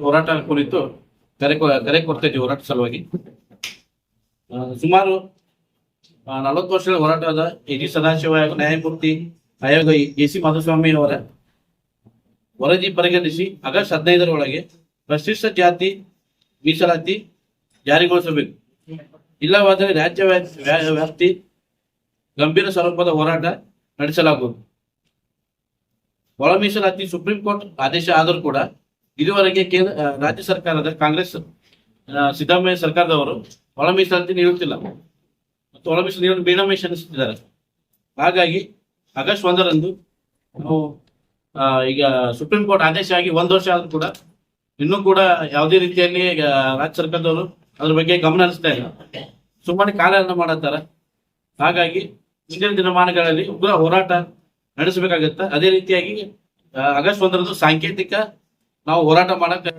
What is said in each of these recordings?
ಹೋರಾಟ ಕುರಿತು ಕರೆ ಕರೆ ಕೊಡ್ತಾ ಇದ್ದೀವಿ ಹೋರಾಟ ಸಲುವಾಗಿ. ಸುಮಾರು ನಲವತ್ತು ವರ್ಷಗಳ ಹೋರಾಟದ ಎ. ಸದಾಶಿವ ಹಾಗೂ ನ್ಯಾಯಮೂರ್ತಿ ಆಯೋಗ ಎ. ಸಿ. ಮಾಧುಸ್ವಾಮಿ ಅವರ ವರದಿ ಪರಿಗಣಿಸಿ ಆಗಸ್ಟ್ ಹದಿನೈದರ ಒಳಗೆ ಪರಿಶಿಷ್ಟ ಜಾತಿ ಮೀಸಲಾತಿ ಜಾರಿಗೊಳಿಸಬೇಕು. ಇಲ್ಲವಾದರೆ ರಾಜ್ಯ ವ್ಯಾ- ವ್ಯಾ- ವ್ಯಾಪ್ತಿ ಗಂಭೀರ ಸ್ವರೂಪದ ಹೋರಾಟ ನಡೆಸಲಾಗುವುದು. ಒಳ ಮೀಸಲಾತಿ ಸುಪ್ರೀಂ ಕೋರ್ಟ್ ಆದೇಶ ಆದರೂ ಕೂಡ ಇದುವರೆಗೆ ಕೇಂದ್ರ ರಾಜ್ಯ ಸರ್ಕಾರದ ಕಾಂಗ್ರೆಸ್ ಸಿದ್ದರಾಮಯ್ಯ ಸರ್ಕಾರದವರು ಒಳ ಮೀಸಲಾತಿ ನೀಡುತ್ತಿಲ್ಲ. ಮತ್ತು ಒಳ ಮೀಸಲು ನೀಡಲು ಬೇಡಮೇಶ ಅನಿಸುತ್ತಿದ್ದಾರೆ ಹಾಗಾಗಿ ಆಗಸ್ಟ್ ಒಂದರಂದು ನಾವು ಈಗ ಸುಪ್ರೀಂ ಕೋರ್ಟ್ ಆದೇಶ ಆಗಿ ಒಂದು ವರ್ಷ ಆದ್ರೂ ಕೂಡ ಇನ್ನೂ ಕೂಡ ಯಾವುದೇ ರೀತಿಯಲ್ಲಿ ರಾಜ್ಯ ಸರ್ಕಾರದವರು ಅದ್ರ ಬಗ್ಗೆ ಗಮನ ಹರಿಸ್ತಾ ಇಲ್ಲ. ಸುಮ್ಮನೆ ಕಾಲಹರಣ ಮಾಡತ್ತಾರ. ಹಾಗಾಗಿ ಮುಂದಿನ ದಿನಮಾನಗಳಲ್ಲಿ ಉಗ್ರ ಹೋರಾಟ ನಡೆಸಬೇಕಾಗುತ್ತೆ, ಅದೇ ರೀತಿಯಾಗಿ ಆಗಸ್ಟ್ ಒಂದರಂದು ಸಾಂಕೇತಿಕ ನಾವು ಹೋರಾಟ ಮಾಡಕ್ಕೆ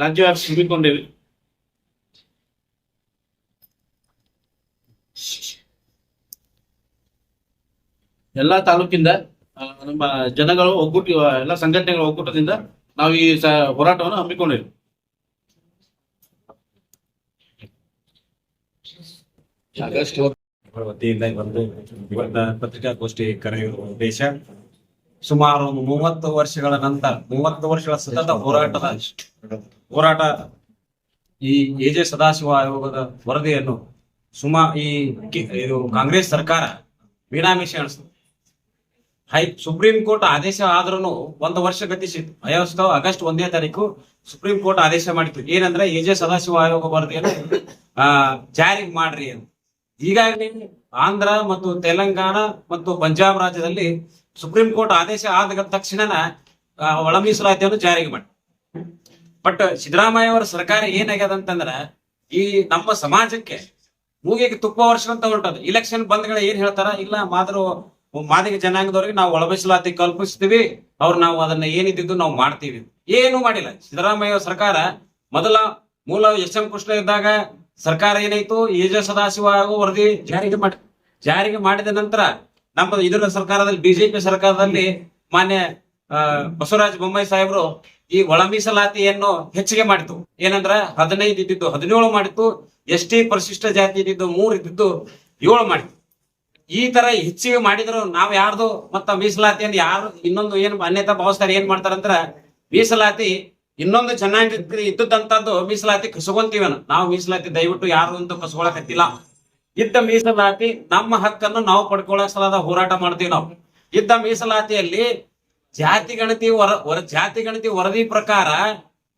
ರಾಜ್ಯ ಹಮ್ಮಿಕೊಂಡೇವಿ ಎಲ್ಲಾ ತಾಲೂಕಿಂದ ನಮ್ಮ ಜನಗಳು ಒಗ್ಗೂಟ ಎಲ್ಲ ಸಂಘಟನೆಗಳ ಒಗ್ಗೂಟದಿಂದ ನಾವು ಈ ಹೋರಾಟವನ್ನು ಹಮ್ಮಿಕೊಂಡಿವಿ. ವತಿಯಿಂದ ಒಂದು ಇವತ್ತ ಪತ್ರಿಕಾಗೋಷ್ಠಿ ಕರೆಯುವ ಉದ್ದೇಶ ಸುಮಾರು ಒಂದು ಮೂವತ್ತು ವರ್ಷಗಳ ನಂತರ, ಮೂವತ್ತು ವರ್ಷಗಳ ಸತತ ಹೋರಾಟದ ಹೋರಾಟ ಈ ಎ ಜೆ ಸದಾಶಿವ ಆಯೋಗದ ವರದಿಯನ್ನು ಸುಮಾ ಈ ಇದು ಕಾಂಗ್ರೆಸ್ ಸರ್ಕಾರ ಮೀನಾಮೀಷ ಅನಿಸ್ತು ಹೈ, ಸುಪ್ರೀಂ ಕೋರ್ಟ್ ಆದೇಶ ಆದ್ರೂ ಒಂದು ವರ್ಷ ಗತಿಸಿತ್ತು. ಅಯೋಸ್ತ ಆಗಸ್ಟ್ ಒಂದನೇ ತಾರೀಕು ಸುಪ್ರೀಂ ಕೋರ್ಟ್ ಆದೇಶ ಮಾಡಿತ್ತು. ಏನಂದ್ರೆ ಎ ಜೆ ಸದಾಶಿವ ಆಯೋಗ ವರದಿಯನ್ನು ಜಾರಿಗೆ ಮಾಡ್ರಿ ಅಂತ. ಈಗಾಗಲೇ ಆಂಧ್ರ ಮತ್ತು ತೆಲಂಗಾಣ ಮತ್ತು ಪಂಜಾಬ್ ರಾಜ್ಯದಲ್ಲಿ ಸುಪ್ರೀಂ ಕೋರ್ಟ್ ಆದೇಶ ಆದ ತಕ್ಷಣ ಆ, ಒಳ ಮೀಸಲಾತಿಯನ್ನು ಜಾರಿಗೆ ಮಾಡಿ ಬಟ್ ಸಿದ್ದರಾಮಯ್ಯ ಅವರ ಸರ್ಕಾರ ಏನಾಗ್ಯದ ಅಂತಂದ್ರ ಈ ನಮ್ಮ ಸಮಾಜಕ್ಕೆ ಮೂಗಿಗೆ ತುಪ್ಪ ವರ್ಷವಂತ ಹೊಂಟದ ಇಲೆಕ್ಷನ್ ಬಂದ್ಗಳ ಏನ್ ಹೇಳ್ತಾರ? ಇಲ್ಲ ಮಾದ್ರು ಮಾದಿಗ ಜನಾಂಗದವ್ರಿಗೆ ನಾವು ಒಳಮೀಸಲಾತಿ ಕಲ್ಪಿಸ್ತೀವಿ. ಅವ್ರು ನಾವು ಅದನ್ನ ಏನಿದ್ದು ನಾವು ಮಾಡ್ತೀವಿ. ಏನು ಮಾಡಿಲ್ಲ. ಸಿದ್ದರಾಮಯ್ಯ ಸರ್ಕಾರ ಮೊದಲ ಮೂಲ ಎಸ್ ಎಂ ಕೃಷ್ಣ ಇದ್ದಾಗ ಸರ್ಕಾರ ಏನಾಯ್ತು? ಎಜ ಸದಾಶಿವ ಹಾಗೂ ವರದಿ ಜಾರಿಗೆ ಮಾಡಿ, ಜಾರಿಗೆ ಮಾಡಿದ ನಂತರ ನಮ್ಮ ಇದರ ಸರ್ಕಾರದಲ್ಲಿ, ಬಿಜೆಪಿ ಸರ್ಕಾರದಲ್ಲಿ ಮಾನ್ಯ ಬಸವರಾಜ ಬೊಮ್ಮಾಯಿ ಸಾಹೇಬರು ಈ ಒಳ ಮೀಸಲಾತಿಯನ್ನು ಹೆಚ್ಚಿಗೆ ಮಾಡಿತು. ಏನಂದ್ರ ಹದಿನೈದು ಇದ್ದಿದ್ದು ಹದಿನೇಳು ಮಾಡಿತ್ತು, ಎಸ್ ಟಿ ಪರಿಶಿಷ್ಟ ಜಾತಿ ಇದ್ದಿದ್ದು ಮೂರ್ ಇದ್ದಿದ್ದು ಏಳು ಮಾಡಿತ್ತು ಈ ತರ ಹೆಚ್ಚಿಗೆ ಮಾಡಿದ್ರು ನಾವ್ ಯಾರ್ದು? ಮತ್ತ ಮೀಸಲಾತಿಯನ್ನು ಯಾರು, ಇನ್ನೊಂದು ಏನ್ ಅನ್ಯತಾ ಭಾವಿಸ್ತಾರೆ ಏನ್ ಮಾಡ್ತಾರಂದ್ರ ಮೀಸಲಾತಿ ಇನ್ನೊಂದು ಚೆನ್ನಾಗಿ ಇದ್ದದಂತದ್ದು ಮೀಸಲಾತಿ ಕಸ್ಕೊಂತೀವನ ನಾವು ಮೀಸಲಾತಿ ದಯವಿಟ್ಟು ಯಾರು ಅಂತ ಕಸ್ಕೊಳಕತ್ತಿಲ್ಲ ಇದ್ದ ಮೀಸಲಾತಿ ನಮ್ಮ ಹಕ್ಕನ್ನು ನಾವು ಪಡ್ಕೊಳ್ಳಕ್ ಸಲದ ಹೋರಾಟ ಮಾಡ್ತೀವಿ ನಾವು. ಇದ್ದ ಮೀಸಲಾತಿಯಲ್ಲಿ ಜಾತಿ ಗಣತಿ ವರ ಜಾತಿ ಗಣತಿ ವರದಿ ಪ್ರಕಾರ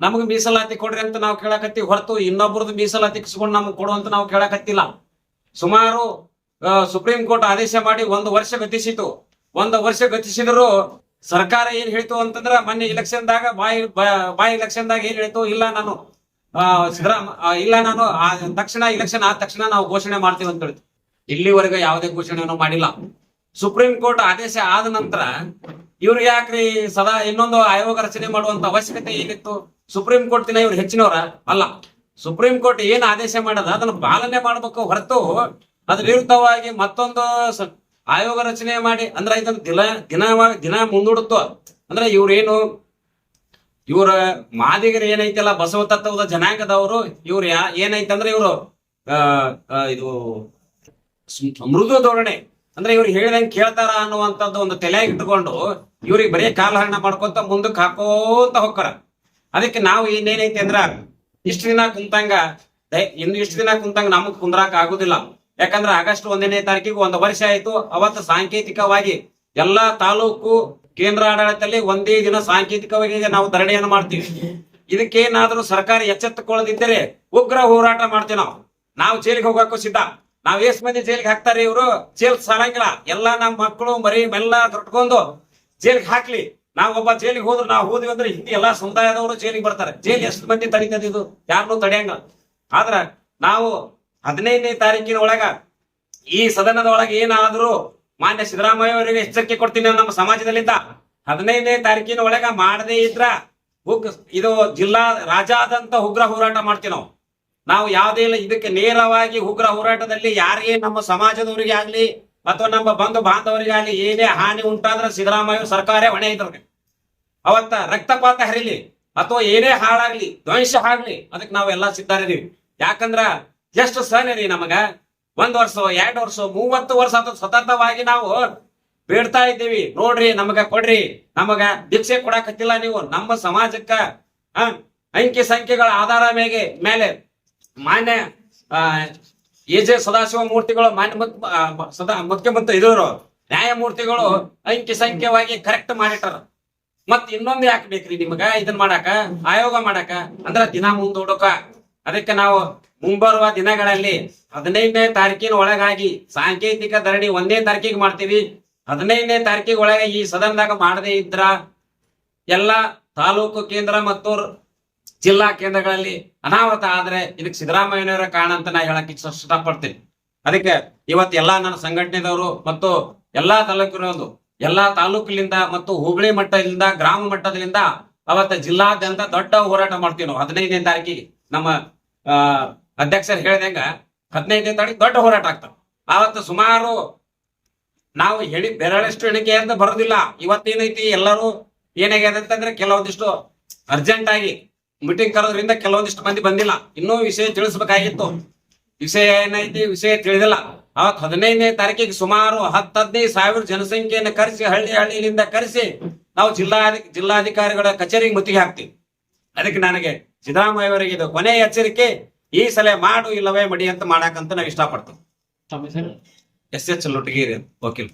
ನಮಗ್ ಮೀಸಲಾತಿ ಕೊಡ್ರಿ ಅಂತ ನಾವು ಕೇಳಕತ್ತಿ ಹೊರತು ಇನ್ನೊಬ್ಬರದ್ದು ಮೀಸಲಾತಿ ಕಿಸ್ಕೊಂಡು ನಮ್ಗೆ ಕೊಡು ಅಂತ ನಾವು ಕೇಳಕತ್ತಿಲ್ಲ. ಸುಮಾರು ಸುಪ್ರೀಂ ಕೋರ್ಟ್ ಆದೇಶ ಮಾಡಿ ಒಂದು ವರ್ಷ ಗತಿಸಿತು. ಒಂದು ವರ್ಷ ಗತಿಸಿದ್ರು ಸರ್ಕಾರ ಏನ್ ಹೇಳ್ತು ಅಂತಂದ್ರ ಮೊನ್ನೆ ಇಲೆಕ್ಷನ್ ದಾಗ ಬಾಯ್ ಬಾಯ್ ಇಲೆಕ್ಷನ್ ದಾಗ ಏನ್ ಹೇಳ್ತು? ಇಲ್ಲ ನಾನು ಸಿದ್ದರಾಮ ಇಲ್ಲ ನಾನು ತಕ್ಷಣ ಇಲೆಕ್ಷನ್ ಆದ ತಕ್ಷಣ ನಾವು ಘೋಷಣೆ ಮಾಡ್ತೀವಿ ಅಂತ ಹೇಳ್ತು ಇಲ್ಲಿವರೆಗೆ ಯಾವುದೇ ಘೋಷಣೆಯನ್ನು ಮಾಡಿಲ್ಲ. ಸುಪ್ರೀಂ ಕೋರ್ಟ್ ಆದೇಶ ಆದ ನಂತರ ಇವ್ರು ಯಾಕ್ರಿ ಸದಾ ಇನ್ನೊಂದು ಆಯೋಗ ರಚನೆ ಮಾಡುವಂತ ಅವಶ್ಯಕತೆ ಏನಿತ್ತು? ಸುಪ್ರೀಂ ಕೋರ್ಟ್ ದಿನ ಇವ್ರು ಹೆಚ್ಚಿನವರ? ಅಲ್ಲ. ಸುಪ್ರೀಂ ಕೋರ್ಟ್ ಏನ್ ಆದೇಶ ಮಾಡದ? ಅದನ್ನ ಪಾಲನೆ ಮಾಡ್ಬೇಕು ಹೊರತು ಅದ್ರ ವಿರುದ್ಧವಾಗಿ ಮತ್ತೊಂದು ಆಯೋಗ ರಚನೆ ಮಾಡಿ, ಅಂದ್ರೆ ಇದನ್ನ ದಿನ ದಿನ ದಿನ ಮುಂದೂಡುತ್ತೋ? ಅಂದ್ರೆ ಇವ್ರೇನು, ಇವ್ರ ಮಾದಿಗರು ಏನೈತಲ್ಲ ಬಸವ ತತ್ವದ ಜನಾಂಗದವರು, ಇವ್ರು ಯಾ ಏನೈತಂದ್ರೆ ಇವರು ಇದು, ಮೃದು ಧೋರಣೆ. ಅಂದ್ರೆ ಇವ್ರು ಹೇಳಿದಂಗೆ ಕೇಳ್ತಾರ ಅನ್ನುವಂಥದ್ದು ಒಂದು ತಲೆಯಾಗಿ ಇಟ್ಕೊಂಡು, ಇವ್ರಿಗೆ ಬರೀ ಕಾಲಹರಣ ಮಾಡ್ಕೊಂತ ಮುಂದಕ್ಕೆ ಹಾಕೋಂತ ಹೋಗ್ತಾರ. ಅದಕ್ಕೆ ನಾವು ಇನ್ನೇನೈತಿ ಅಂದ್ರ, ಇಷ್ಟು ದಿನ ಕುಂತಂಗ ಇನ್ನು ಇಷ್ಟು ದಿನ ಕುಂತಂಗ ನಮಗ್ ಕುಂದ್ರಾಕ ಆಗುದಿಲ್ಲ. ಯಾಕಂದ್ರೆ ಆಗಸ್ಟ್ ಒಂದನೇ ತಾರೀಕಿಗೆ ಒಂದು ವರ್ಷ ಆಯ್ತು. ಅವತ್ತು ಸಾಂಕೇತಿಕವಾಗಿ ಎಲ್ಲಾ ತಾಲೂಕು ಕೇಂದ್ರ ಆಡಳಿತದಲ್ಲಿ ಒಂದೇ ದಿನ ಸಾಂಕೇತಿಕವಾಗಿ ನಾವು ಧರಣಿಯನ್ನು ಮಾಡ್ತೀವಿ. ಇದಕ್ಕೇನಾದ್ರೂ ಸರ್ಕಾರ ಎಚ್ಚೆತ್ತುಕೊಳ್ಳದಿದ್ದರೆ ಉಗ್ರ ಹೋರಾಟ ಮಾಡ್ತೀವಿ ನಾವು. ನಾವು ಜೈಲಿಗೆ ಹೋಗಕ್ಕೂ ಸಿದ್ಧ. ನಾವ್ ಎಷ್ಟ್ ಮಂದಿ ಜೈಲಿಗೆ ಹಾಕ್ತಾರೆ ಇವರು? ಜೈಲ್ ಸಾಲಂಗಿಲ್ಲ. ಎಲ್ಲಾ ನಮ್ಮ ಮಕ್ಕಳು ಮರಿ, ಮೆಲ್ಲ ದೊಡ್ಕೊಂಡು ಜೈಲಿಗೆ ಹಾಕ್ಲಿ. ನಾವ್ ಒಬ್ಬ ಜೈಲಿಗೆ ಹೋದ್ರು, ನಾವು ಹೋದ್ವಿ ಅಂದ್ರೆ ಹಿಂದಿ ಎಲ್ಲಾ ಸಮುದಾಯದವರು ಜೈಲಿಗೆ ಬರ್ತಾರೆ. ಜೈಲ್ ಎಷ್ಟು ಮಂದಿ ತಡೀತದ ಇದು? ಯಾರನ್ನೂ ತಡೆಯಂಗ ಆದ್ರ ನಾವು ಹದಿನೈದನೇ ತಾರೀಕಿನ ಒಳಗ ಈ ಸದನದ ಒಳಗೆ ಏನಾದ್ರೂ ಮಾನ್ಯ ಸಿದ್ದರಾಮಯ್ಯ ಅವರಿಗೆ ಎಚ್ಚರಿಕೆ ಕೊಡ್ತೀನಿ ನಮ್ಮ ಸಮಾಜದಲ್ಲಿದ್ದ ಹದಿನೈದನೇ ತಾರೀಕಿನ ಒಳಗ ಮಾಡದೇ ಇದ್ರ ಉಗ್ ಇದು ಜಿಲ್ಲಾ ರಾಜಾದಂತ ಉಗ್ರ ಹೋರಾಟ ಮಾಡ್ತೀವಿ ನಾವು. ನಾವು ಯಾವುದೇ ಇಲ್ಲ, ಇದಕ್ಕೆ ನೇರವಾಗಿ ಉಗ್ರ ಹೋರಾಟದಲ್ಲಿ ಯಾರಿಗೆ ನಮ್ಮ ಸಮಾಜದವರಿಗೆ ಆಗ್ಲಿ ಅಥವಾ ನಮ್ಮ ಬಂಧು ಬಾಂಧವರಿಗೆ ಆಗ್ಲಿ ಏನೇ ಹಾನಿ ಉಂಟಾದ್ರೆ ಸಿದ್ದರಾಮಯ್ಯ ಸರ್ಕಾರ ಹೊಣೆ ಇದ್ರಿಗೆ ಅವತ್ತ ರಕ್ತಪಾತ ಹರಿಲಿ ಅಥವಾ ಏನೇ ಹಾಳಾಗ್ಲಿ ಧ್ವಂಸ ಆಗ್ಲಿ, ಅದಕ್ಕೆ ನಾವೆಲ್ಲ ಸಿದ್ಧಾರಿದೀವಿ ಯಾಕಂದ್ರ ಎಷ್ಟು ಸಹನೆ ರೀ ನಮಗ? ಒಂದ್ ವರ್ಷ, ಎರಡ್ ವರ್ಷ, ಮೂವತ್ತು ವರ್ಷ ಅಂತ ಸತತವಾಗಿ ನಾವು ಬೇಡ್ತಾ ಇದ್ದೀವಿ. ನೋಡ್ರಿ, ನಮಗ ಕೊಡ್ರಿ. ನಮಗ ಭಿಕ್ಷೆ ಕೊಡಕತ್ತಿಲ್ಲ ನೀವು. ನಮ್ಮ ಸಮಾಜಕ್ಕ ಅಂಕಿ ಸಂಖ್ಯೆಗಳ ಆಧಾರ ಮೇಲೆ ಮೇಲೆ ಮಾನ್ಯ ಎ ಜೆ ಸದಾಶಿವ ಮೂರ್ತಿಗಳು, ಮಾನ್ಯ ಸದಾ, ಮುಖ್ಯಮಂತ್ರಿ ಇದ್ರು ನ್ಯಾಯಮೂರ್ತಿಗಳು ಅಂಕಿ ಸಂಖ್ಯೆವಾಗಿ ಕರೆಕ್ಟ್ ಮಾಡಿಟ್ಟಾರ ಮತ್ ಇನ್ನೊಂದು ಯಾಕೆ ಬೇಕ್ರಿ ನಿಮಗ? ಇದನ್ ಮಾಡಾಕ, ಆಯೋಗ ಮಾಡಾಕ. ಅಂದ್ರ ದಿನ ಮುಂದೂಡಕ. ಅದಕ್ಕೆ ನಾವು ಮುಂಬರುವ ದಿನಗಳಲ್ಲಿ ಹದಿನೈದನೇ ತಾರೀಕಿನ ಒಳಗಾಗಿ ಸಾಂಕೇತಿಕ ಧರಣಿ ಒಂದೇ ತಾರೀಕಿಗೆ ಮಾಡ್ತೀವಿ. ಹದಿನೈದನೇ ತಾರೀಕಿಗೆ ಒಳಗೆ ಈ ಸದನದಾಗ ಮಾಡದೇ ಇದ್ರ ಎಲ್ಲ ತಾಲೂಕು ಕೇಂದ್ರ ಮತ್ತು ಜಿಲ್ಲಾ ಕೇಂದ್ರಗಳಲ್ಲಿ ಅನಾಹುತ ಆದ್ರೆ ಇದಕ್ಕೆ ಸಿದ್ದರಾಮಯ್ಯನವರ ಕಾರಣ ಅಂತ ನಾ ಹೇಳಕ್ ಇಷ್ಟ ಇಷ್ಟಪಡ್ತೀನಿ. ಅದಕ್ಕೆ ಇವತ್ತು ಎಲ್ಲಾ ನನ್ನ ಸಂಘಟನೆದವರು ಮತ್ತು ಎಲ್ಲಾ ತಾಲೂಕಿನವರು, ಎಲ್ಲಾ ತಾಲೂಕಿನಿಂದ ಮತ್ತು ಹೋಬಳಿ ಮಟ್ಟದಿಂದ, ಗ್ರಾಮ ಮಟ್ಟದಿಂದ ಅವತ್ತ ಜಿಲ್ಲಾದ್ಯಂತ ದೊಡ್ಡ ಹೋರಾಟ ಮಾಡ್ತೀವಿ ನಾವು ಹದಿನೈದನೇ ತಾರೀಕಿಗೆ ನಮ್ಮ, ಆ ಅಧ್ಯಕ್ಷರು ಹೇಳಿದಂಗ ಹದಿನೈದನೇ ತಾರೀಕು ದೊಡ್ಡ ಹೋರಾಟ ಆಗ್ತಾವ ಆವತ್ತು ಸುಮಾರು ನಾವು ಹೇಳಿ ಬೆರಳಷ್ಟು ಎಣಿಕೆ ಅಂತ ಬರೋದಿಲ್ಲ. ಇವತ್ತೇನೈತಿ ಎಲ್ಲರೂ ಏನಾಗ್ಯದ ಅಂತಂದ್ರೆ ಕೆಲವೊಂದಿಷ್ಟು ಅರ್ಜೆಂಟ್ ಆಗಿ ಮೀಟಿಂಗ್ ಕರೋದ್ರಿಂದ ಕೆಲವೊಂದಿಷ್ಟು ಮಂದಿ ಬಂದಿಲ್ಲ. ಇನ್ನೂ ವಿಷಯ ತಿಳಿಸ್ಬೇಕಾಗಿತ್ತು. ವಿಷಯ ಏನೈತಿ, ವಿಷಯ ತಿಳಿದಿಲ್ಲ. ಅವತ್ ಹದಿನೈದನೇ ತಾರೀಕಿಗೆ ಸುಮಾರು ಹತ್ತು ಹದಿನೈದು ಸಾವಿರ ಜನಸಂಖ್ಯೆಯನ್ನು ಕರೆಸಿ, ಹಳ್ಳಿ ಹಳ್ಳಿಯಿಂದ ಕರೆಸಿ ನಾವು ಜಿಲ್ಲಾ ಜಿಲ್ಲಾಧಿಕಾರಿಗಳ ಕಚೇರಿಗೆ ಮುತ್ತಿಗೆ ಹಾಕ್ತಿವಿ. ಅದಕ್ಕೆ ನನಗೆ ಸಿದ್ದರಾಮಯ್ಯ ಅವರಿಗೆ ಇದು ಕೊನೆ ಎಚ್ಚರಿಕೆ. ಈ ಸಲ ಮಾಡು ಇಲ್ಲವೇ ಮಡಿ ಅಂತ ಮಾಡಾಕಂತ ನಾವು ಇಷ್ಟಪಡ್ತೇವೆ. ಎಸ್ ಎಚ್ ಲೊಟಗಿರಿ ವಕೀಲ್